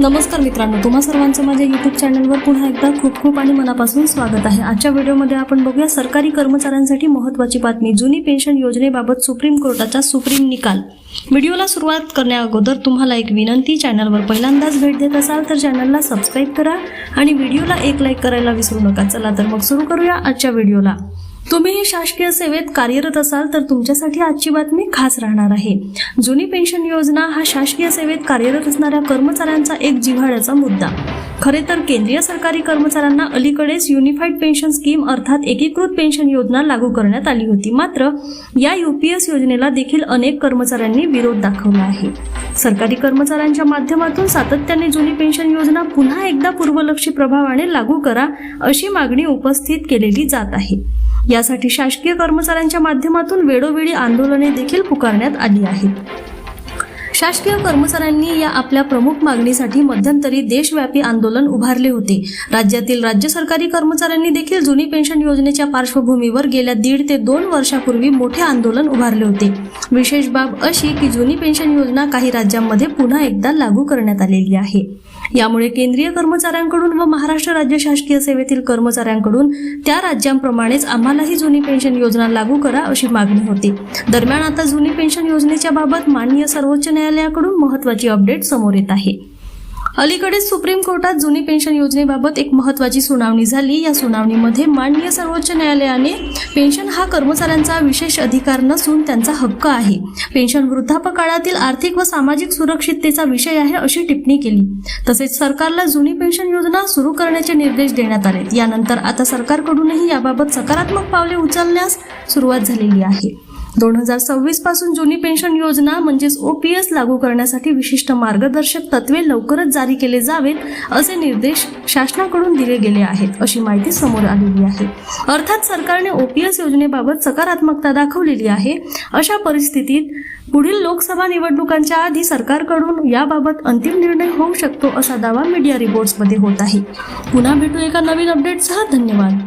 नमस्कार मित्रांनो तुम्हा सर्वांचं माझ्या युट्यूब चॅनलवर पुन्हा एकदा खूप खूप आणि मनापासून स्वागत आहे. आजच्या व्हिडिओमध्ये आपण बघूया सरकारी कर्मचाऱ्यांसाठी महत्त्वाची बातमी जुनी पेन्शन योजनेबाबत सुप्रीम कोर्टाचा सुप्रीम निकाल. व्हिडिओला सुरुवात करण्या अगोदर तुम्हाला एक विनंती चॅनलवर पहिल्यांदाच भेट देत असाल तर चॅनलला सबस्क्राईब करा आणि व्हिडिओला एक लाईक करायला विसरू नका. चला तर मग सुरू करूया आजच्या व्हिडिओला. तुम्हीही शासकीय सेवेत कार्यरत असाल तर तुमच्यासाठी आजची बातमी खास राहणार आहे. जुनी पेन्शन योजना हा शासकीय सेवेत कार्यरत असणाऱ्या कर्मचाऱ्यांचा एक जिव्हाळ्याचा मुद्दा. खरे तर केंद्रीय सरकारी कर्मचाऱ्यांना अलीकडेच युनिफाईड पेन्शन स्कीम अर्थात एकीकृत पेन्शन योजना लागू करण्यात आली होती. मात्र या युपीएस योजनेला देखील अनेक कर्मचाऱ्यांनी विरोध दाखवला आहे. सरकारी कर्मचाऱ्यांच्या माध्यमातून सातत्याने जुनी पेन्शन योजना पुन्हा एकदा पूर्वलक्षी प्रभावाने लागू करा अशी मागणी उपस्थित केलेली जात आहे. यासाठी शासकीय कर्मचाऱ्यांच्या माध्यमातून वेळोवेळी आंदोलने देखील पुकारण्यात आली आहेत. शासकीय कर्मचाऱ्यांनी या आपल्या प्रमुख मागणीसाठी मध्यंतरी देशव्यापी आंदोलन उभारले होते. राज्यातील राज्य सरकारी कर्मचाऱ्यांनी देखील जुनी पेन्शन योजनेच्या पार्श्वभूमीवर गेल्या दीड ते दोन वर्षापूर्वी मोठे आंदोलन उभारले होते. विशेष बाब अशी की जुनी पेन्शन योजना काही राज्यांमध्ये पुन्हा एकदा लागू करण्यात आलेली आहे. यामुळे केंद्रीय कर्मचाऱ्यांकडून व महाराष्ट्र राज्य शासकीय सेवेतील कर्मचाऱ्यांकडून त्या राज्यांप्रमाणेच आम्हालाही जुनी पेन्शन योजना लागू करा अशी मागणी होती. दरम्यान आता जुनी पेन्शन योजनेच्या बाबत माननीय सर्वोच्च न्यायालयाकडून महत्वाची अपडेट समोर येत आहे. अलीकडेच सुप्रीम कोर्टात जुनी पेन्शन योजनेबाबत एक महत्वाची सुनावणी झाली. या सुनावणीमध्ये माननीय सर्वोच्च न्यायालयाने पेन्शन हा कर्मचाऱ्यांचा विशेष अधिकार नसून त्यांचा हक्क आहे. पेन्शन वृद्धापकाळातील आर्थिक व सामाजिक सुरक्षिततेचा विषय आहे अशी टिप्पणी केली. तसेच सरकारला जुनी पेन्शन योजना सुरू करण्याचे निर्देश देण्यात आले. यानंतर आता सरकारकडूनही याबाबत सकारात्मक पावले उचलण्यास सुरुवात झालेली आहे. दोन हजार सव्वीसपासून जुनी पेन्शन योजना म्हणजेच ओपीएस लागू करण्यासाठी विशिष्ट मार्गदर्शक तत्वे लवकरच जारी केले जावेत असे निर्देश शासनाकडून दिले गेले आहेत अशी माहिती समोर आलेली आहे. अर्थात सरकारने ओपीएस योजनेबाबत सकारात्मकता दाखवलेली आहे. अशा परिस्थितीत पुढील लोकसभा निवडणुकांच्या आधी सरकारकडून याबाबत अंतिम निर्णय होऊ शकतो असा दावा मीडिया रिपोर्ट्समध्ये होत आहे. पुन्हा भेटू एका नवीन अपडेटसह. धन्यवाद.